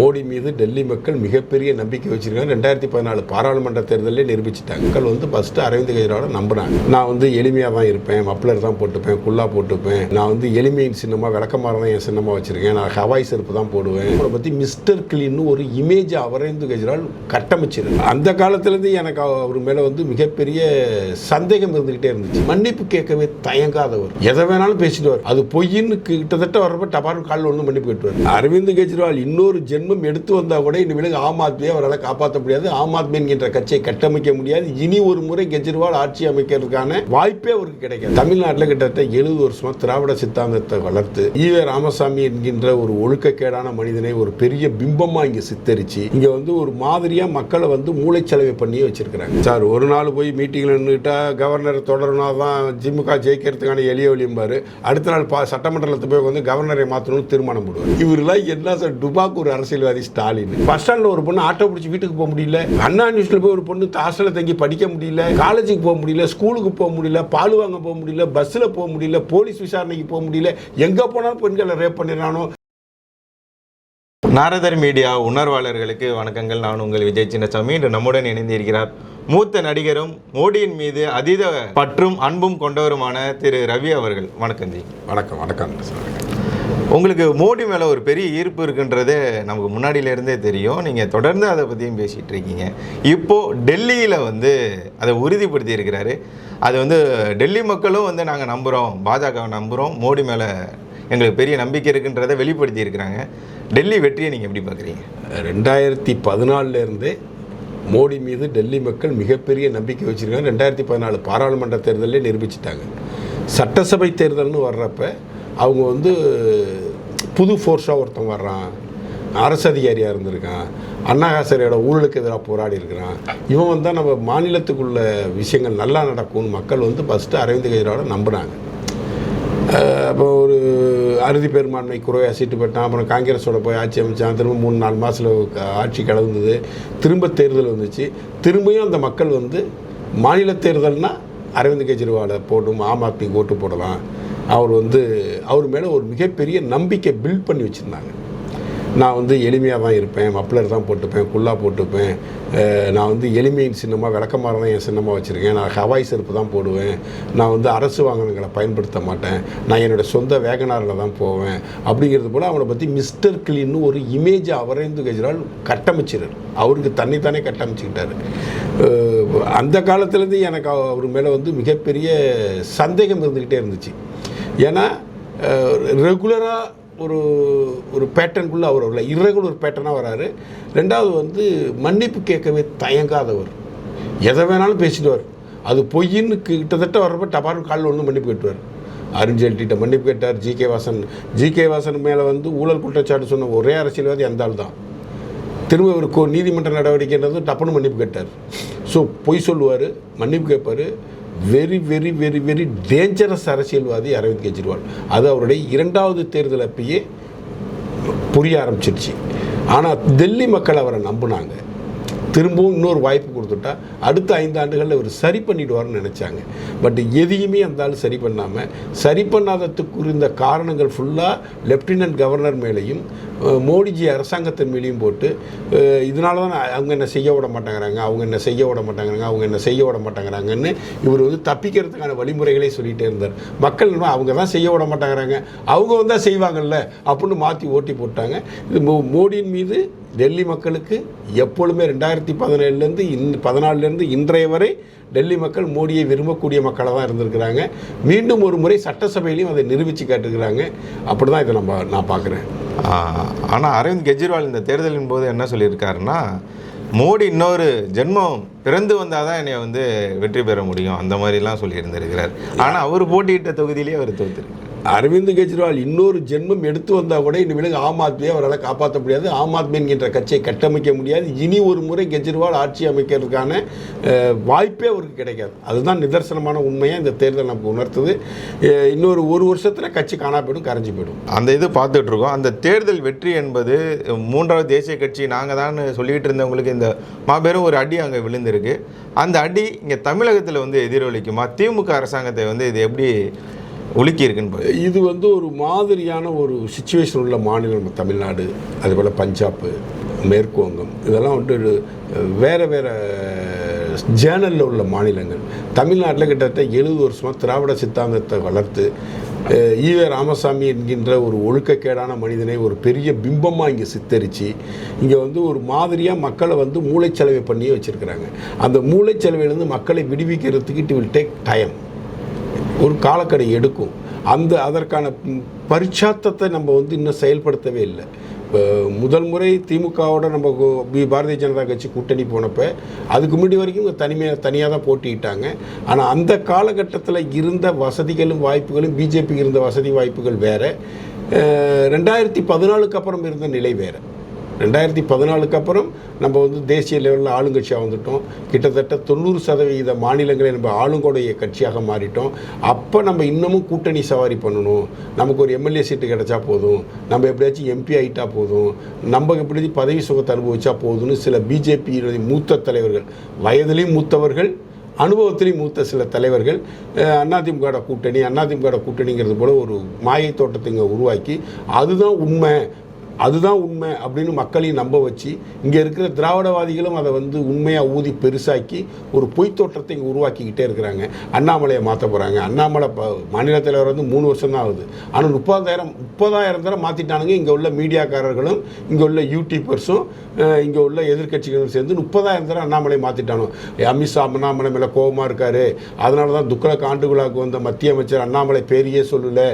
மோடி மீது டெல்லி மக்கள் மிகப்பெரிய நம்பிக்கை வச்சிருக்காங்க. ரெண்டாயிரத்தி பதினாலு பாராளுமன்ற தேர்தலே நிரூபிச்சிட்டாங்க. மக்கள் வந்து ஃபஸ்ட்டு அரவிந்த் கெஜ்ரிவாலை நம்பினாங்க நான் வந்து எளிமையாக தான் இருப்பேன். மப்ளர் தான் போட்டுப்பேன். குல்லா போட்டுப்பேன். நான் வந்து எளிமையின் சின்னமாக விளக்கமாக தான் என் சின்னமாக வச்சிருக்கேன். நான் ஹவாய் செருப்பு தான் போடுவேன். அவரை பற்றி மிஸ்டர் கிளின்னு ஒரு இமேஜ் அரவிந்த் கெஜ்ரிவால் கட்டமைச்சிருக்கு அந்த காலத்துலேருந்து எனக்கு அவர் மேலே வந்து மிகப்பெரிய சந்தேகம் இருந்துகிட்டே இருந்துச்சு. மன்னிப்பு கேட்கவே தயங்காதவர். எதை வேணாலும் பேசிடுவார் அது பொய்ன்னு கிட்டத்தட்ட வரப்ப டபார் காலில் வந்து மன்னிப்பு கேட்டுவார் அரவிந்த் கெஜ்ரிவால் இன்னொரு ஜென்மம் எடுத்து வந்தால் கூட இனிமேல் ஆம் ஆத்மியை அவரால் காப்பாற்ற முடியாது. ஆம் ஆத்மி என்கின்ற கட்சியை கட்டமைக்க முடியாது. இனி ஒரு முறை கெஜ்ரிவால் ஆட்சி அமைக்கிறதுக்கான வாய்ப்பே அவருக்கு கிடைக்கும் தமிழ்நாட்டில் கிட்டத்தட்ட எழுபது வருஷமாக திராவிட சித்தாந்தத்தை வளர்த்து ஈவே ராமசாமி என்கின்ற ஒரு ஒழுக்கக்கேடான மனிதனை ஒரு பெரிய பிம்பமா இங்கே சித்தரிச்சு இங்க வந்து ஒரு மாதிரியா மக்களை வந்து மூளைச்சலவை பண்ணி வச்சிருக்கிறாங்க. சார் ஒரு நாள் போய் மீட்டிங்கில் நின்றுட்டா கவர்னர் தொடரணும் தான் திமுக ஜெயிக்கிறதுக்கான எளிய வழியும்பாரு அடுத்த நாள் பா சட்டமன்றத்தில் போய் வந்து கவர்னரை மாற்றணும்னு தீர்மானம் போடுவார். இவரெல்லாம் என்ன சார் டுபாக்கு ஒரு அரசியல்வாதி ஸ்டாலின். பஸ் ஸ்டாண்டில் ஒரு பொண்ணு ஆட்டோ பிடிச்சி வீட்டுக்கு போக முடியல. அண்ணா நியூஸ்ல போய் ஒரு பொண்ணு ஹாஸ்டலில் தங்கி படிக்க முடியல. காலேஜுக்கு போக முடியல ஸ்கூலுக்கு போக முடியல பால் வாங்க போக முடியல பஸ்ஸில் போக முடியல போலீஸ் விசாரணைக்கு போக முடியல. எங்கே போனாலும் பெண்களை ரேப் பண்ணிடுறானோ? நாரதர் மீடியா உணர்வாளர்களுக்கு வணக்கங்கள். நான் உங்கள் விஜய் சின்னசாமி. இன்று நம்முடன் இணைந்திருக்கிறார் மூத்த நடிகரும் மோடியின் மீது அதீத பற்றும் அன்பும் கொண்டவருமான திரு ரவி அவர்கள். வணக்கம் ஜி. வணக்கம் வணக்கம். சார் உங்களுக்கு மோடி மேலே ஒரு பெரிய ஈர்ப்பு இருக்குன்றது நமக்கு முன்னாடியிலேருந்தே தெரியும். நீங்கள் தொடர்ந்து அதை பற்றியும் பேசிகிட்டு இருக்கீங்க. இப்போது டெல்லியில் வந்து அதை உறுதிப்படுத்தி இருக்கிறாரு. அது வந்து டெல்லி மக்களும் வந்து நாங்கள் நம்புகிறோம் பாஜகவை நம்புகிறோம் மோடி மேலே எங்களுக்கு பெரிய நம்பிக்கை இருக்குன்றதை வெளிப்படுத்தி இருக்கிறாங்க. டெல்லி வெற்றியை நீங்கள் எப்படி பார்க்குறீங்க? ரெண்டாயிரத்தி பதினாலிருந்தே மோடி மீது டெல்லி மக்கள் மிகப்பெரிய நம்பிக்கை வச்சுருக்காங்க. ரெண்டாயிரத்தி பதினாலு பாராளுமன்ற தேர்தலே நிரூபிச்சிட்டாங்க. சட்டசபை தேர்தல்னு வர்றப்ப அவங்க வந்து புது ஃபோர்ஸாக ஒருத்தன் வர்றான். அரசு அதிகாரியாக இருந்திருக்கான். அண்ணாகாசரியோட ஊழலுக்கு எதிராக போராடி இருக்கிறான். இவன் வந்தால் நம்ம மாநிலத்துக்குள்ள விஷயங்கள் நல்லா நடக்கும்னு மக்கள் வந்து ஃபஸ்ட்டு அரவிந்த் கெஜ்ரிவாலை நம்பினாங்க. அப்போ ஒரு அறுதி பெரும்பான்மை குறையாக சீட்டு பெற்றான். அப்புறம் காங்கிரஸோட போய் ஆட்சி அமைச்சான். திரும்ப மூணு நாலு மாதத்தில் ஆட்சி கலந்தது. திரும்ப தேர்தல் வந்துச்சு. திரும்பியும் அந்த மக்கள் வந்து மாநில தேர்தல்னால் அரவிந்த் கெஜ்ரிவாலை போட்டும் ஆம் ஆத்மிக்கு ஓட்டு போடலாம். அவர் வந்து அவர் மேலே ஒரு மிகப்பெரிய நம்பிக்கை பில்ட் பண்ணி வச்சுருந்தாங்க. நான் வந்து எளிமையாக தான் இருப்பேன் மப்ளர் தான் போட்டுப்பேன் குல்லா போட்டுப்பேன். நான் வந்து எளிமையின் சின்னமாக விளக்கமாக தான் என் சின்னமாக வச்சுருக்கேன். நான் ஹவாய் செருப்பு தான் போடுவேன். நான் வந்து அரசு வாகனங்களை பயன்படுத்த மாட்டேன். நான் என்னோட சொந்த வேகனாரில் தான் போவேன். அப்படிங்கிறது போல் அவனை பற்றி மிஸ்டர் கிளீன்னு ஒரு இமேஜ் அவரேந்து கெஜ்ரால் கட்டமைச்சிறார். அவருக்கு தன்னைத்தானே கட்டமைச்சுக்கிட்டாரு. அந்த காலத்துலேருந்து எனக்கு அவர் மேலே வந்து மிகப்பெரிய சந்தேகம் இருந்துக்கிட்டே இருந்துச்சு. ஏன்னா ரெகுலராக ஒரு ஒரு பேட்டர்னுக்குள்ளே அவர் வரல. இரகுலர் பேட்டர்னாக வராரு. ரெண்டாவது வந்து மன்னிப்பு கேட்கவே தயங்காதவர். எதை வேணாலும் பேசிடுவார். அது பொய்ன்னு கிட்டத்தட்ட வர்றப்ப டபார் காலில் ஒன்று மன்னிப்பு கேட்டுவார் அருண்ஜேட்லிட்ட மன்னிப்பு கேட்டார். G K Vasan G K Vasan மேலே வந்து ஊழல் குற்றச்சாட்டு சொன்ன ஒரே அரசியல்வாதி அந்த ஆள் தான். திரும்ப ஒரு கோ நீதிமன்ற நடவடிக்கைன்றது டப்புன்னு மன்னிப்பு கேட்டார். ஸோ பொய் சொல்லுவார் மன்னிப்பு கேட்பார். Very very very very dangerous அரசியல்வாதி அரவிந்த் கெஜ்ரிவால். அது அவருடைய இரண்டாவது தேர்தல் அப்பயே புரிய ஆரம்பிச்சிருச்சு. ஆனால் டெல்லி மக்கள் அவரை நம்பினாங்க. திரும்பவும் இன்னொரு வாய்ப்பு கொடுத்துட்டா அடுத்த ஐந்து ஆண்டுகளில் இவர் சரி பண்ணிடுவார்னு நினச்சாங்க. பட் எதையுமே அந்த ஆள் சரி பண்ணாமல் சரி பண்ணாததுக்குரிய காரணங்கள் ஃபுல்லாக லெப்டினன்ட் கவர்னர் மேலேயும் மோடிஜி அரசாங்கத்தின் மேலேயும் போட்டு இதனால தான் அவங்க என்ன செய்ய விட மாட்டேங்கிறாங்க அவங்க என்ன செய்ய விட மாட்டேங்கிறாங்க அவங்க என்ன செய்ய விட மாட்டேங்கிறாங்கன்னு இவர் வந்து தப்பிக்கிறதுக்கான வழிமுறைகளே சொல்லிகிட்டே இருந்தார். மக்கள் இன்னும் அவங்க தான் செய்ய விட மாட்டேங்கிறாங்க. அவங்க வந்தால் செய்வாங்கல்ல அப்படின்னு மாற்றி ஓட்டி போட்டாங்க. இது மோ- மோடியின் மீது டெல்லி மக்களுக்கு எப்பொழுதுமே ரெண்டாயிரத்தி பதினேழுலேருந்து இன் பதினாலுலேருந்து இன்றைய வரை டெல்லி மக்கள் மோடியை விரும்பக்கூடிய மக்களாக தான் இருந்திருக்கிறாங்க. மீண்டும் ஒரு முறை சட்டசபையிலையும் அதை நிரூபித்து காட்டுகிறாங்க அப்படி தான் இதை நம்ம நான் பார்க்குறேன். ஆனால் அரவிந்த் கெஜ்ரிவால் இந்த தேர்தலின் போது என்ன சொல்லியிருக்காருன்னா மோடி இன்னொரு ஜென்மம் பிறந்து வந்தால் தான் என்னை வந்து வெற்றி பெற முடியும். அந்த மாதிரிலாம் சொல்லியிருந்திருக்கிறார். ஆனால் அவர் போட்டியிட்ட தொகுதியிலேயே அவர் தோத்துருக்கார் அரவிந்த் கெஜ்ரிவால் இன்னொரு ஜென்மம் எடுத்து வந்தால் கூட இனிமேல் ஆம் ஆத்மியை அவரால் காப்பாற்ற முடியாது. ஆம் ஆத்மி என்கின்ற கட்சியை கட்டமைக்க முடியாது. இனி ஒரு முறை கெஜ்ரிவால் ஆட்சி அமைக்கிறதுக்கான வாய்ப்பே அவருக்கு கிடைக்காது. அதுதான் நிதர்சனமான உண்மையை இந்த தேர்தல் நமக்கு உணர்த்துது. இன்னொரு ஒரு வருஷத்தில் கட்சி காணா போயிடும் கரைஞ்சி போயிடும். அந்த இது பார்த்துட்டு இருக்கோம். அந்த தேர்தல் வெற்றி என்பது மூன்றாவது தேசிய கட்சி நாங்கள் தான் சொல்லிக்கிட்டு இருந்தவங்களுக்கு இந்த மாபெரும் ஒரு அடி அங்கே விழுந்திருக்கு. அந்த அடி இங்கே தமிழகத்தில் வந்து எதிரொலிக்குமா? திமுக அரசாங்கத்தை வந்து இது எப்படி ஒழுக்கி இருக்குன்னு இது வந்து ஒரு மாதிரியான ஒரு சுச்சுவேஷன் உள்ள மாநிலம் நம்ம தமிழ்நாடு அதுபோல் பஞ்சாப்பு மேற்கு வங்கம் இதெல்லாம் வந்து வேறு வேறு ஜேர்னலில் உள்ள மாநிலங்கள். தமிழ்நாட்டில் கிட்டத்தட்ட எழுபது வருஷமாக திராவிட சித்தாந்தத்தை வளர்த்து ஈவே ராமசாமி என்கின்ற ஒரு ஒழுக்கக்கேடான மனிதனை ஒரு பெரிய பிம்பமாக இங்கே சித்தரித்து இங்கே வந்து ஒரு மாதிரியாக மக்களை வந்து மூளைச்சலவை பண்ணியே வச்சுருக்கிறாங்க. அந்த மூளைச்சலவையிலேருந்து மக்களை விடுவிக்கிறதுக்கு இட் வில் டேக் டைம் ஒரு காலக்கடை எடுக்கும். அந்த அதற்கான பரிச்சாத்தத்தை நம்ம வந்து இன்னும் செயல்படுத்தவே இல்லை. இப்போ முதல் முறை திமுகவோட நம்ம பி- பாரதிய ஜனதா கட்சி கூட்டணி போனப்போ அதுக்கு முன்னாடி வரைக்கும் தனிமையாக தனியாக தான் போட்டிக்கிட்டாங்க ஆனால் அந்த காலகட்டத்தில் இருந்த வசதிகளும் வாய்ப்புகளும் பிஜேபிக்கு இருந்த வசதி வாய்ப்புகள் வேறு. ரெண்டாயிரத்தி பதினாலுக்கு அப்புறம் இருந்த நிலை வேறு. ரெண்டாயிரத்தி பதினாலுக்கு அப்புறம் நம்ம வந்து தேசிய லெவலில் ஆளுங்கட்சியாக வந்துட்டோம். கிட்டத்தட்ட தொண்ணூறு சதவீத மாநிலங்களை நம்ம ஆளுங்கோடைய கட்சியாக மாறிட்டோம். அப்போ நம்ம இன்னமும் கூட்டணி சவாரி பண்ணணும். நமக்கு ஒரு எம்எல்ஏ சீட்டு கிடைச்சா போதும். நம்ம எப்படியாச்சும் எம்பி ஆகிட்டா போதும். நம்ம எப்படி பதவி சுகத்தை அனுபவிச்சா போதும்னு சில பிஜேபியினுடைய மூத்த தலைவர்கள் வயதிலையும் மூத்தவர்கள் அனுபவத்திலையும் மூத்த சில தலைவர்கள் அதிமுக கூட்டணி அதிமுக கூட்டணிங்கிறது போல ஒரு மாயை தோட்டத்தை இங்கே உருவாக்கி அதுதான் உண்மை. அதுதான் உண்மை அப்படின்னு மக்களையும் நம்ப வச்சு இங்கே இருக்கிற திராவிடவாதிகளும் அதை வந்து உண்மையாக ஊதி பெருசாக்கி ஒரு பொய் தோற்றத்தை இங்கே உருவாக்கிக்கிட்டே இருக்கிறாங்க. அண்ணாமலையை மாற்ற போகிறாங்க அண்ணாமலை ப மாநில தலைவர் வந்து மூணு வருஷம் தான் ஆகுது. ஆனால் முப்பதாயிரம் முப்பதாயிரம் தடவை மாற்றிட்டானுங்க இங்கே உள்ள மீடியாக்காரர்களும் இங்கே உள்ள யூடியூபர்ஸும் இங்கே உள்ள எதிர்க்கட்சிகளும் சேர்ந்து முப்பதாயிரம் தரம் அண்ணாமலை மாற்றிட்டானோ அமித்ஷா அண்ணாமலை மேலே கோபமாக இருக்கார். அதனால தான் துக்ளக் ஆண்டு வந்த மத்திய அமைச்சர் அண்ணாமலை பேரையே சொல்லலை.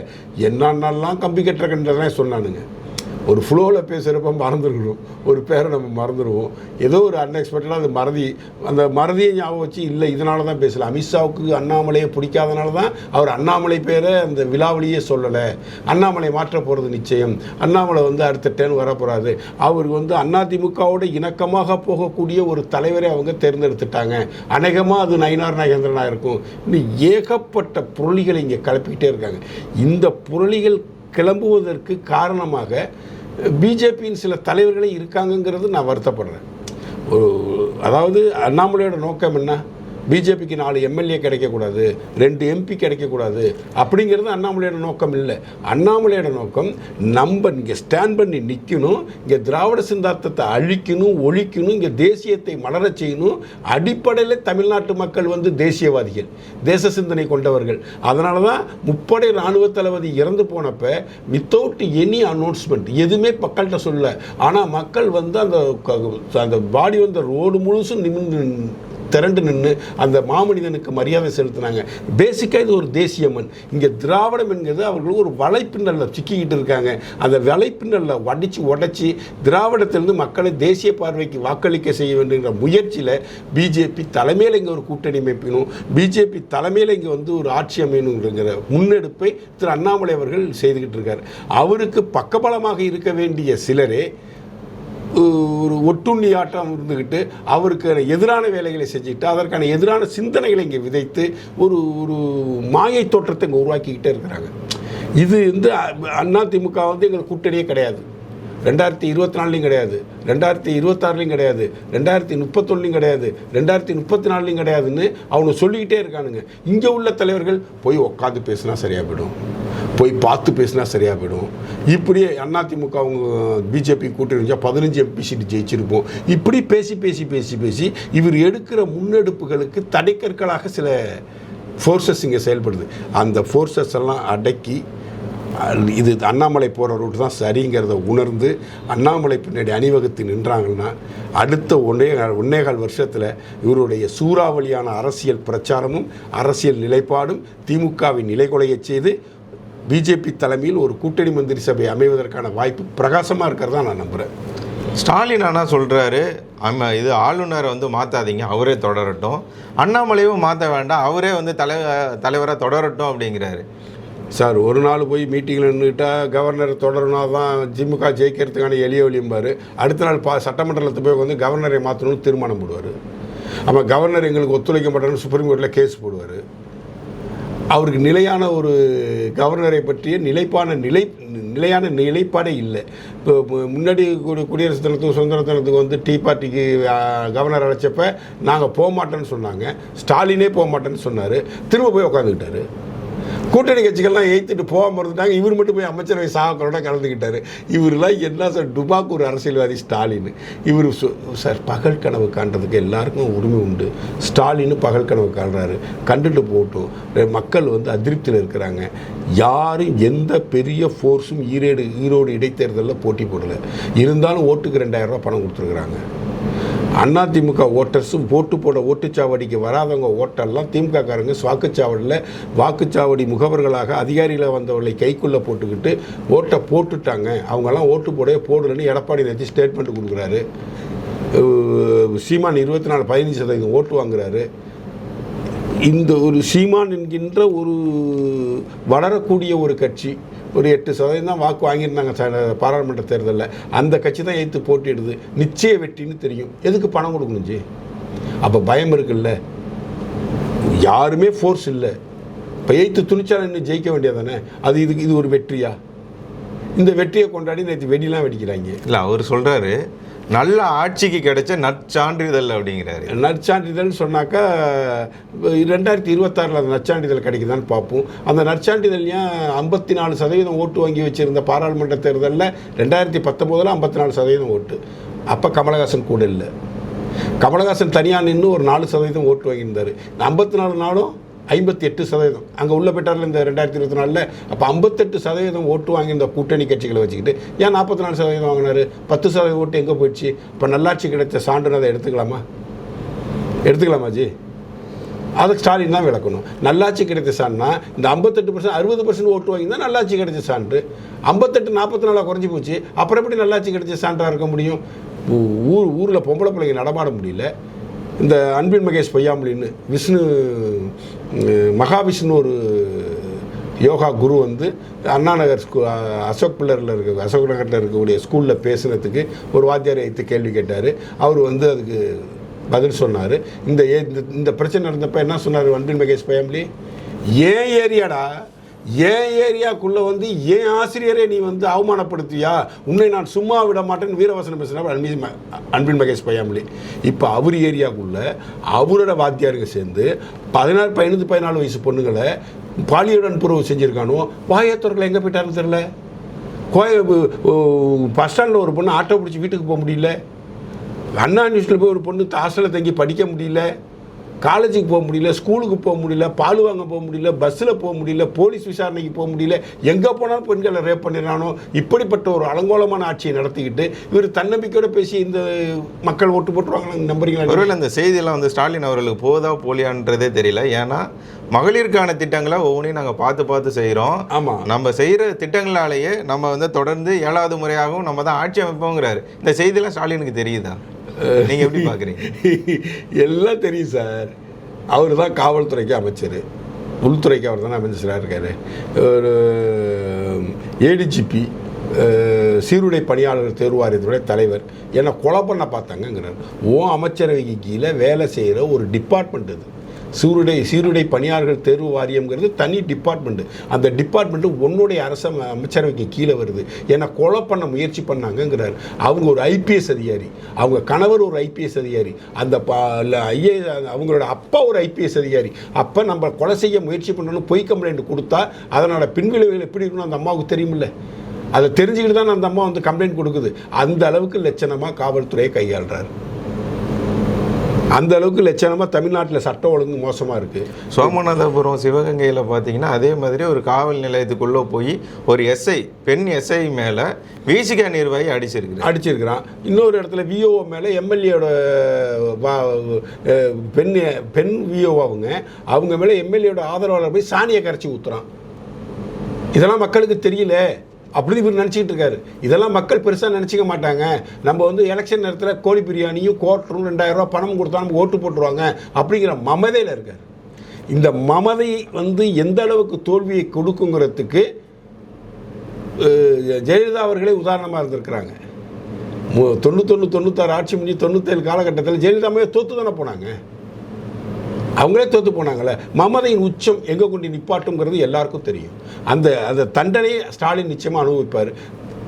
என்னென்னலாம் கம்பி கட்டுற கண்டதான் சொன்னானுங்க. ஒரு ஃப்ளோவில் பேசுகிறப்ப மறந்துருக்கணும். ஒரு பேரை நம்ம மறந்துடுவோம் ஏதோ ஒரு அன்எக்ஸ்பெக்டடாக அது மறதி அந்த மறதியை ஞாபகம் வச்சு இல்லை இதனால தான் பேசல. அமித்ஷாவுக்கு அண்ணாமலையை பிடிக்காதனால தான் அவர் அண்ணாமலை பேரை அந்த விழாவிலேயே சொல்லலை. அண்ணாமலை மாற்ற போகிறது நிச்சயம். அண்ணாமலை வந்து அடுத்த டேர்ன் வரப்போகிறாரு அவர் வந்து அதிமுகவோட இணக்கமாக போகக்கூடிய ஒரு தலைவரை அவங்க தேர்ந்தெடுத்துட்டாங்க. அநேகமாக அது நயினார் நகேந்திரனாக இருக்கும். இன்னும் ஏகப்பட்ட புரளிகளை இங்கே கிளப்பிக்கிட்டே இருக்காங்க. இந்த புரளிகள் கிளம்புவதற்கு காரணமாக பிஜேபியின் சில தலைவர்களே இருக்காங்கங்கிறது நான் வருத்தப்படுறேன். ஒரு அதாவது அண்ணாமலையோட நோக்கம் என்ன? பிஜேபிக்கு நாலு எம்எல்ஏ கிடைக்கக்கூடாது ரெண்டு எம்பி கிடைக்கக்கூடாது அப்படிங்கிறது அண்ணாமலையோட நோக்கம் இல்லை. அண்ணாமலையோட நோக்கம் நம்ம இங்கே ஸ்டாண்ட் பண்ணி நிற்கணும் இங்கே திராவிட சிந்தாந்தத்தை அழிக்கணும் ஒழிக்கணும் இங்கே தேசியத்தை மலரச் செய்யணும். அடிப்படையில் தமிழ்நாட்டு மக்கள் வந்து தேசியவாதிகள் தேச சிந்தனை கொண்டவர்கள். அதனால தான் முப்படை இராணுவ தளபதி இறந்து போனப்ப வித்தவுட் எனி அனௌன்ஸ்மெண்ட் எதுவுமே மக்கள்கிட்ட சொல்லலை. ஆனால் மக்கள் வந்து அந்த அந்த பாடி வந்த ரோடு முழுசும் நிமிர்ந்து திரண்டு நின்று அந்த மாமனிதனுக்கு மரியாதை செலுத்தினாங்க. பேசிக்காக இது ஒரு தேசிய மண். இங்கே திராவிடம் என்கிறது அவர்களுக்கு ஒரு வலைப்பின்னலில் சிக்கிக்கிட்டு இருக்காங்க. அந்த வலைப்பின்னலில் வடித்து உடைச்சி திராவிடத்திலிருந்து மக்களை தேசிய பார்வைக்கு வாக்களிக்க செய்ய வேண்டுங்கிற முயற்சியில் பிஜேபி தலைமையில் இங்கே ஒரு கூட்டணி அமைப்பினும் பிஜேபி தலைமையில் இங்கே வந்து ஒரு ஆட்சி அமையணுங்கிற முன்னெடுப்பை திரு அண்ணாமலை அவர்கள் செய்துக்கிட்டு இருக்கார். அவருக்கு பக்கபலமாக இருக்க வேண்டிய சிலரே ஒரு ஒட்டுண்ணி ஆட்டம் இருந்துக்கிட்டு அவருக்கு எதிரான வேலைகளை செஞ்சுக்கிட்டு அதற்கான எதிரான சிந்தனைகளை இங்கே விதைத்து ஒரு ஒரு மாயை தோற்றத்தை இங்கே உருவாக்கிக்கிட்டே இருக்கிறாங்க. இது வந்து அதிமுக வந்து எங்களுக்கு கூட்டணியே கிடையாது. ரெண்டாயிரத்தி இருபத்தி நாலுலையும் கிடையாது. ரெண்டாயிரத்தி இருபத்தாறுலையும் கிடையாது. ரெண்டாயிரத்தி முப்பத்தொன்னுலையும் கிடையாது. ரெண்டாயிரத்தி முப்பத்தி நாலுலையும் கிடையாதுன்னு அவங்க சொல்லிக்கிட்டே இருக்கானுங்க. இங்கே உள்ள தலைவர்கள் போய் உட்காந்து பேசினா சரியாக போயிடும். போய் பார்த்து பேசினா சரியாக போயிடும். இப்படியே அதிமுக அவங்க பிஜேபி கூட்டணி இருந்தால் பதினஞ்சு எம்பி சீட்டு ஜெயிச்சிருப்போம். இப்படி பேசி பேசி பேசி பேசி இவர் எடுக்கிற முன்னெடுப்புகளுக்கு தடைக்கற்களாக சில ஃபோர்ஸஸ் இங்கே செயல்படுது. அந்த ஃபோர்ஸஸ் எல்லாம் அடக்கி இது அண்ணாமலை போகிற ரூட் தான் சரிங்கிறத உணர்ந்து அண்ணாமலை பின்னாடி அணிவகுத்து நின்றாங்கன்னா அடுத்த ஒன்றே ஒன்னேகால் வருஷத்தில் இவருடைய சூறாவளியான அரசியல் பிரச்சாரமும் அரசியல் நிலைப்பாடும் திமுகவின் நிலைகுலையச் செய்து பிஜேபி தலைமையில் ஒரு கூட்டணி மந்திரி சபை அமைவதற்கான வாய்ப்பு பிரகாசமாக இருக்கிறதா நான் நம்புகிறேன் ஸ்டாலின் ஆனால் சொல்கிறாரு ஆமாம் இது ஆளுநரை வந்து மாற்றாதீங்க அவரே தொடரட்டும். அண்ணாமலையும் மாற்ற வேண்டாம் அவரே வந்து தலை தலைவராக தொடரட்டும் அப்படிங்கிறாரு. சார் ஒரு நாள் போய் மீட்டிங்கில் நின்றுட்டா கவர்னர் தொடரனா தான் திமுக ஜெயிக்கிறதுக்கான எளிய வழியும்பார் அடுத்த நாள் பா சட்டமன்றத்தில் போய் வந்து கவர்னரை மாற்றணும்னு தீர்மானம் போடுவார். ஆமாம் கவர்னர் எங்களுக்கு ஒத்துழைக்க மாட்டேன்னு சுப்ரீம் கோர்ட்டில் கேஸ் போடுவார். அவருக்கு நிலையான ஒரு கவர்னரை பற்றிய நிலைப்பான நிலை நிலையான நிலைப்பாடே இல்லை. இப்போ முன்னாடி குடியரசு தினத்துக்கு சுதந்திர தினத்துக்கு வந்து டீ பார்ட்டிக்கு கவர்னர் அழைச்சப்ப நாங்கள் போக மாட்டோன்னு சொன்னாங்க. ஸ்டாலினே போக மாட்டேன்னு சொன்னார். திரும்ப போய் உட்காந்துக்கிட்டாரு. கூட்டணி கட்சிகள்லாம் ஏற்றிட்டு போக மறந்துட்டாங்க இவர் மட்டும் போய் அமைச்சரவை சாகக்களோட கலந்துக்கிட்டாரு இவரெல்லாம் என்ன சார் டுபாக்கு ஒரு அரசியல்வாதி ஸ்டாலின். இவர் சார் பகல் கனவு காண்றதுக்கு எல்லாருக்கும் உரிமை உண்டு. ஸ்டாலின் பகல் கனவு காண்றாரு. கண்டுட்டு போட்டும். மக்கள் வந்து அதிருப்தியில் இருக்கிறாங்க. யாரும் எந்த பெரிய ஃபோர்ஸும் ஈரோடு ஈரோடு இடைத்தேர்தலில் போட்டி போடலை. இருந்தாலும் ஓட்டுக்கு ரெண்டாயிரம் ரூபா பணம் கொடுத்துருக்குறாங்க. அதிமுக ஓட்டர்ஸும் ஓட்டு போட ஓட்டுச்சாவடிக்கு வராதவங்க ஓட்டெல்லாம் திமுக காரங்க வாக்குச்சாவடியில் வாக்குச்சாவடி முகவர்களாக அதிகாரிகளை வந்தவர்களை கைக்குள்ளே போட்டுக்கிட்டு ஓட்டை போட்டுட்டாங்க. அவங்கெல்லாம் ஓட்டு போடவே போடலன்னு எடப்பாடி நேற்று ஸ்டேட்மெண்ட் கொடுக்குறாரு. சீமான் இருபத்தி நாலு பதினஞ்சு சதவீதம் ஓட்டு வாங்குறாரு. இந்த ஒரு சீமான் என்கின்ற ஒரு வளரக்கூடிய ஒரு கட்சி ஒரு எட்டு சதவீதம் தான் வாக்கு வாங்கியிருந்தாங்க ச- பாராளுமன்ற தேர்தலில். அந்த கட்சி தான் எய்த்து போட்டிடுது நிச்சய வெற்றின்னு தெரியும். எதுக்கு பணம் கொடுக்கணும் ஜி? அப்போ பயம் இருக்குல்ல. யாருமே ஃபோர்ஸ் இல்லை. இப்போ எய்த்து துணிச்சாலும் இன்னும் ஜெயிக்க வேண்டியதானே அது இதுக்கு இது ஒரு வெற்றியா? இந்த வெற்றியை கொண்டாடி நேற்று வெடிலாம் வெடிக்கிறாங்க. இல்லை அவர் சொல்கிறாரு நல்ல ஆட்சிக்கு கிடைச்ச நற்சான்றிதழ் அப்படிங்கிறாரு. நற்சான்றிதழ் சொன்னாக்கா ரெண்டாயிரத்தி இருபத்தாறில் அந்த நற்சான்றிதழ் கிடைக்குதான்னு பார்ப்போம். அந்த நற்சான்றிதழ் ஏன் ஐம்பத்தி நாலு சதவீதம் ஓட்டு வாங்கி வச்சுருந்த பாராளுமன்ற தேர்தலில் ரெண்டாயிரத்தி பத்தொம்போதில் ஐம்பத்தி நாலு சதவீதம் ஓட்டு. அப்போ கமலஹாசன் கூட இல்லை. கமலஹாசன் தனியாக நின்று ஒரு நாலு சதவீதம் ஓட்டு வாங்கியிருந்தார். ஐம்பத்தி நாலு நாளும் ஐம்பத்தி எட்டு சதவீதம். அங்கே உள்ள பெற்றாரில் இந்த ரெண்டாயிரத்தி இருபத்தி நாலில். அப்போ ஐம்பத்தெட்டு சதவீதம் ஓட்டு வாங்கி இந்த கூட்டணி கட்சிகளை வச்சுக்கிட்டு ஏன் நாற்பத்தி நாலு சதவீதம் வாங்கினாரு? பத்து சதவீதம் ஓட்டு எங்கே போயிடுச்சு? இப்போ நல்லாட்சி கிடைத்த சான்றுன்னு அதை எடுத்துக்கலாமா? எடுத்துக்கலாமா ஜி? அதுக்கு ஸ்டாலின் தான் விளக்கணும். நல்லாட்சி கிடைத்த சான்னா இந்த ஐம்பத்தெட்டு பர்சன்ட் அறுபது பர்சன்ட் ஓட்டு வாங்கி தான் நல்லாட்சி கிடைச்ச சான்று. ஐம்பத்தெட்டு நாற்பத்தி நாலாக குறைஞ்சி போச்சு. அப்புறம் எப்படி நல்லாட்சி கிடைச்ச சான்றாக இருக்க முடியும்? ஊர் ஊரில் பொம்பளை பிள்ளைங்க நடமாட முடியல. இந்த அன்பின் மகேஷ் பொய்யாமொழின்னு விஷ்ணு மகாவிஷ்ணு ஒரு யோகா குரு வந்து அண்ணா நகர் ஸ்கூ அசோக் பில்லரில் இருக்க அசோக் நகரில் இருக்கக்கூடிய ஸ்கூலில் பேசுனதுக்கு ஒரு வாத்தியார் வைத்து கேள்வி கேட்டார். அவர் வந்து அதுக்கு பதில் சொன்னார். இந்த ஏ- இந்த- இந்த பிரச்சனை நடந்தப்போ என்ன சொன்னார் வண்டின் மகேஷ் ஃபேமிலி ஏன் ஏரியாடா ஏன் ஏரியாக்குள்ளே வந்து ஏன் ஆசிரியரே நீ வந்து அவமானப்படுத்தியா? உன்னை நான் சும்மா விட மாட்டேன்னு வீரவசனம் பேசுனா அன்பின் அன்பின் மகேஷ் பையாமலி இப்போ அவர் ஏரியாக்குள்ள அவரோட வாத்தியாருங்க சேர்ந்து பதினாறு பதினஞ்சு பதினாலு வயசு பொண்ணுங்களை பாலியல் புறவு செஞ்சுருக்கானோ வாயத்தோர்கள் எங்கே போயிட்டாருன்னு தெரில கோய பஸ் ஸ்டாண்டில் ஒரு பொண்ணு ஆட்டோ பிடிச்சி வீட்டுக்கு போக முடியல. அண்ணா நியூஸில் போய் ஒரு பொண்ணு ஹாஸ்டலில் தங்கி படிக்க முடியல. காலேஜுக்கு போக முடியல ஸ்கூலுக்கு போக முடியல பால் வாங்க போக முடியல பஸ்ஸில் போக முடியல போலீஸ் விசாரணைக்கு போக முடியல எங்கே போனாலும் பெண்களை ரேப் பண்ணிடுறானோ இப்படிப்பட்ட ஒரு அலங்கோலமான ஆட்சியை நடத்திக்கிட்டு இவர் தன்னம்பிக்கையோட பேசி இந்த மக்கள் ஓட்டு போட்டுருவாங்க நம்புறீங்களா? ஒருவேளை இந்த செய்தியெல்லாம் வந்து ஸ்டாலின் அவர்களுக்கு போதா போலியான்றதே தெரியல. ஏன்னா மகளிருக்கான திட்டங்களை ஒவ்வொன்றையும் நாங்கள் பார்த்து பார்த்து செய்கிறோம் ஆமாம் நம்ம செய்கிற திட்டங்களாலேயே நம்ம வந்து தொடர்ந்து ஏழாவது முறையாகவும் நம்ம தான் ஆட்சி அமைப்போங்கிறாரு. இந்த செய்தியெல்லாம் ஸ்டாலினுக்கு தெரியுதா? நீங்கள் எப்படி பார்க்குறீங்க எல்லாம் தெரியும் சார். அவர் தான் காவல்துறைக்கு அமைச்சர். உள்துறைக்கு அவர் தானே அமைச்சராக இருக்கார். ஒரு ஏடிஜிபி சீருடை பணியாளர் தேர்வாரியத்துடைய தலைவர். என்னை கொலை பண்ண பார்த்தாங்கங்கிறார். ஓ அமைச்சரவைக்கு கீழே வேலை செய்கிற ஒரு டிபார்ட்மெண்ட் இது சீருடை சீருடை பணியாளர்கள் தேர்வு வாரியம்ங்கிறது தனி டிபார்ட்மெண்ட்டு அந்த டிபார்ட்மெண்ட்டு உன்னுடைய அரச அமைச்சரவைக்கு கீழே வருது. என்னை கொலை பண்ண முயற்சி பண்ணாங்கங்கிறார். அவங்க ஒரு ஐபிஎஸ் அதிகாரி. அவங்க கணவர் ஒரு ஐபிஎஸ் அதிகாரி. அந்த ஐஏ அவங்களோட அப்பா ஒரு ஐபிஎஸ் அதிகாரி. அப்போ நம்ம கொலை செய்ய முயற்சி பண்ணணும்னு பொய் கம்ப்ளைண்ட் கொடுத்தா அதனோட பின்விளைவுகள் எப்படி இருக்கணும் அந்த அம்மாவுக்கு தெரியுமில்ல அதை தெரிஞ்சுக்கிட்டு தான் அந்த அம்மா வந்து கம்ப்ளைண்ட் கொடுக்குது. அந்த அளவுக்கு லட்சணமாக காவல்துறையை கையாளுறாரு. அந்த அளவுக்கு லட்சணமாக தமிழ்நாட்டில் சட்டம் ஒழுங்கு மோசமாக இருக்குது சோமநாதபுரம் சிவகங்கையில் பார்த்தீங்கன்னா அதே மாதிரி ஒரு காவல் நிலையத்துக்குள்ளே போய் ஒரு எஸ்ஐ பெண் எஸ்ஐ மேலே வீசிகா நிர்வாகி அடிச்சிருக்கிறார். அடிச்சிருக்கிறான். இன்னொரு இடத்துல விஓஓ மேலே எம்எல்ஏயோட பெண் பெண் விஓ அவங்க அவங்க மேலே எம்எல்ஏயோட ஆதரவாளர் போய் சாணியை கரைச்சி ஊத்துறான். இதெல்லாம் மக்களுக்கு தெரியல. அப்படி இவர் நினச்சிக்கிட்டு இருக்காரு. இதெல்லாம் மக்கள் பெருசாக நினச்சிக்க மாட்டாங்க. நம்ம வந்து எலெக்ஷன் நேரத்தில் கோழி பிரியாணியும் கோட்டரும் ரெண்டாயிரம் ரூபா பணம் கொடுத்தா நம்ம ஓட்டு போட்டுருவாங்க அப்படிங்கிற மமதையில் இருக்கார். இந்த மமதை வந்து எந்த அளவுக்கு தோல்வியை கொடுக்குங்கிறதுக்கு ஜெயலலிதா அவர்களே உதாரணமாக இருந்திருக்கிறாங்க. தொண்ணூத்தொன்று தொண்ணூத்தாறு ஆட்சி முடிஞ்சு தொண்ணூத்தேழு காலகட்டத்தில் ஜெயலலிதாமே தோத்து தானே போனாங்க. அவங்களே தோத்து போனாங்கள. மமதையின் உச்சம் எங்கே கொண்டு நிப்பாட்டுங்கிறது எல்லாருக்கும் தெரியும். அந்த அந்த தண்டனையை ஸ்டாலின் நிச்சயமாக அனுபவிப்பார்.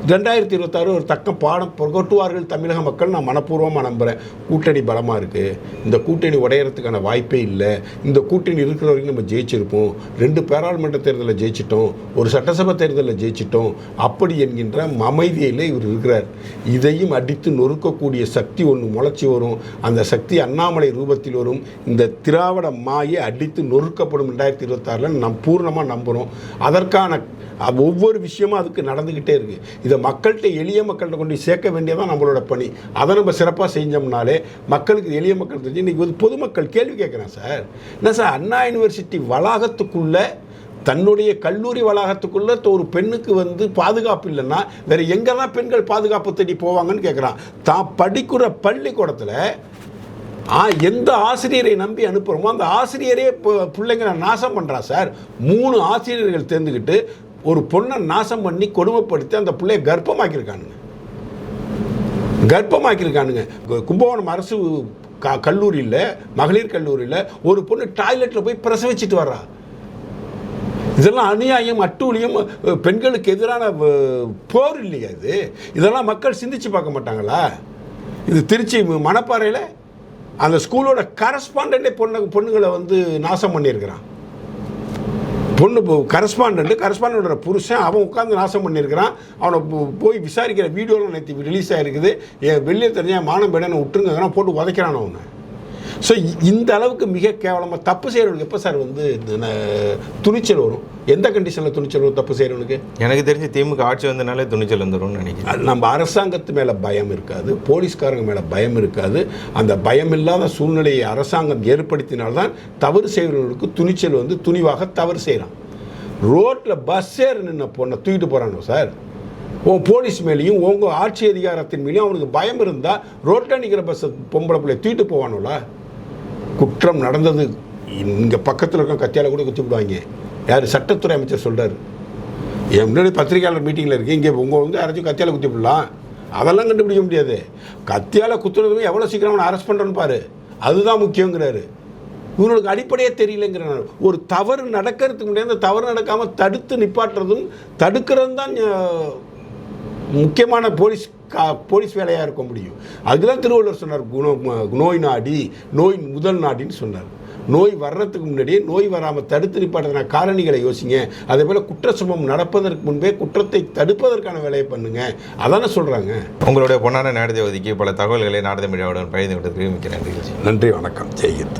ரெண்டாயிரத்தி இருபத்தாறு ஒரு தக்க பாடம் புகட்டுவார்கள் தமிழக மக்கள் நான் மனப்பூர்வமாக நம்புகிறேன் கூட்டணி பலமாக இருக்குது இந்த கூட்டணி உடையறதுக்கான வாய்ப்பே இல்லை. இந்த கூட்டணி இருக்கிற வரைக்கும் நம்ம ஜெயிச்சிருப்போம். ரெண்டு பாராளுமன்ற தேர்தலில் ஜெயிச்சிட்டோம். ஒரு சட்டசபை தேர்தலில் ஜெயிச்சிட்டோம். அப்படி என்கின்ற அமைதியில் இவர் இருக்கிறார். இதையும் அடித்து நொறுக்கக்கூடிய சக்தி ஒன்று முளைச்சி வரும். அந்த சக்தி அண்ணாமலை ரூபத்தில் வரும். இந்த திராவிட மாயை அடித்து நொறுக்கப்படும் ரெண்டாயிரத்தி இருபத்தாறில் நம் பூர்ணமாக நம்புகிறோம் அதற்கான ஒவ்வொரு விஷயமும் அதுக்கு நடந்துக்கிட்டே இருக்குது இதை மக்கள்கிட்ட எளிய மக்கள்கிட்ட கொண்டு சேர்க்க வேண்டியதான் நம்மளோட பணி. அதை நம்ம சிறப்பாக செஞ்சோம்னாலே மக்களுக்கு எளிய மக்கள் தெரிஞ்சு இன்றைக்கி வந்து பொதுமக்கள் கேள்வி கேட்குறேன் சார். என்ன சார் அண்ணா யூனிவர்சிட்டி வளாகத்துக்குள்ளே தன்னுடைய கல்லூரி வளாகத்துக்குள்ளே ஒரு பெண்ணுக்கு வந்து பாதுகாப்பு இல்லைன்னா வேற எங்கே தான் பெண்கள் பாதுகாப்பு தேடி போவாங்கன்னு கேட்குறான். தான் படிக்கிற பள்ளிக்கூடத்தில் எந்த ஆசிரியரை நம்பி அனுப்புகிறோமோ அந்த ஆசிரியரே இப்போ பிள்ளைங்களை நாசம் பண்ணுறா சார். மூணு ஆசிரியர்கள் தேர்ந்துக்கிட்டு ஒரு பொண்ணை நாசம் பண்ணி கொடுமைப்படுத்தி அந்த பிள்ளைய கர்ப்பமாக்கியிருக்கானுங்க. கர்ப்பமாக்கியிருக்கானுங்க. கும்பகோணம் அரசு க கல்லூரியில் மகளிர் கல்லூரியில் ஒரு பொண்ணு டாய்லெட்டில் போய் பிரசவிச்சிட்டு வர்றா. இதெல்லாம் அநியாயம் அட்டூழியம் பெண்களுக்கு எதிரான போர் இல்லையா இது? இதெல்லாம் மக்கள் சிந்திச்சு பார்க்க மாட்டாங்களா? இது திருச்சி மணப்பாறையில் அந்த ஸ்கூலோட கரஸ்பாண்டே பொண்ணு பொண்ணுங்களை வந்து நாசம் பண்ணியிருக்கிறான். பொண்ணு கரஸ்பாண்டன்ட் கரஸ்பாண்டோட புருஷன் அவன் உட்காந்து நாசம் பண்ணியிருக்கிறான். அவனை போய் விசாரிக்கிற வீடியோலாம் நேற்று ரிலீஸ் ஆகிருக்குது என் வெளியே தெரிஞ்ச மானம் பேடனை விட்டுருங்க போட்டு உதைக்கிறான் அவனை. ஸோ இந்த அளவுக்கு மிக கேவலமாக தப்பு செய்கிறவனுக்கு எப்போ சார் வந்து துணிச்சல் வரும்? எந்த கண்டிஷனில் துணிச்சல் வரும் தப்பு செய்கிறவனுக்கு எனக்கு தெரிஞ்சு திமுக ஆட்சி வந்தனாலே துணிச்சல் வந்துரும்னு நினைக்கிறேன். நம்ம அரசாங்கத்து மேலே பயம் இருக்காது போலீஸ்காரங்க மேலே பயம் இருக்காது. அந்த பயம் இல்லாத சூழ்நிலையை அரசாங்கம் ஏற்படுத்தினால்தான் தவறு செய்கிறவர்களுக்கு துணிச்சல் வந்து துணிவாக தவறு செய்கிறான் ரோட்டில் பஸ் ஏறி நின்ன பொண்ணை தூக்கிட்டு போகிறானோ சார்? உன் போலீஸ் மேலேயும் உங்கள் ஆட்சி அதிகாரத்தின் மேலேயும் அவனுக்கு பயம் இருந்தால் ரோட்டில் நிற்கிற பஸ்ஸை பொம்பளை பிள்ளைய தூக்கிட்டு போவானுல? குற்றம் நடந்தது. இங்கே பக்கத்தில் இருக்க கத்தியால் கூட குத்தி விடுவாங்க. யார்? சட்டத்துறை அமைச்சர் சொல்கிறார் என் முன்னாடி பத்திரிகையாளர் மீட்டிங்கில் இருக்குது இங்கே உங்கள் வந்து யாராச்சும் கத்தியால் குத்தி விடலாம். அதெல்லாம் கண்டுபிடிக்க முடியாது. கத்தியால் குத்துனதுமே எவ்வளோ சீக்கிரம் அவனை அரெஸ்ட் பண்ணுறேன்னு பாரு. அதுதான் முக்கியங்கிறாரு. இவங்களுக்கு அடிப்படையே தெரியலங்கிறார். ஒரு தவறு நடக்கிறதுக்கு முன்னாடி அந்த தவறு நடக்காமல் தடுத்து நிப்பாட்டுறதும் தடுக்கிறதும் தான் முக்கியமான போலீஸ் கா போலீஸ் வேலையாக இருக்க முடியும். அதுதான் திருவள்ளுவர் சொன்னார் குணோ நோய் நாடி நோய் முதல் நாடின்னு சொன்னார். நோய் வர்றதுக்கு முன்னாடியே நோய் வராமல் தடுத்து நிப்பாட்டுறதுன காரணிகளை யோசிங்க. அதே போல் குற்ற சுமம் நடப்பதற்கு முன்பே குற்றத்தை தடுப்பதற்கான வேலையை பண்ணுங்க. அதானே சொல்கிறாங்க உங்களுடைய பொன்னான நேரத்தை ஒதுக்கி பல தகவல்களை நாடக மீடியாவுடன் பகிர்ந்து நன்றி. நன்றி வணக்கம். ஜெயஹிந்த்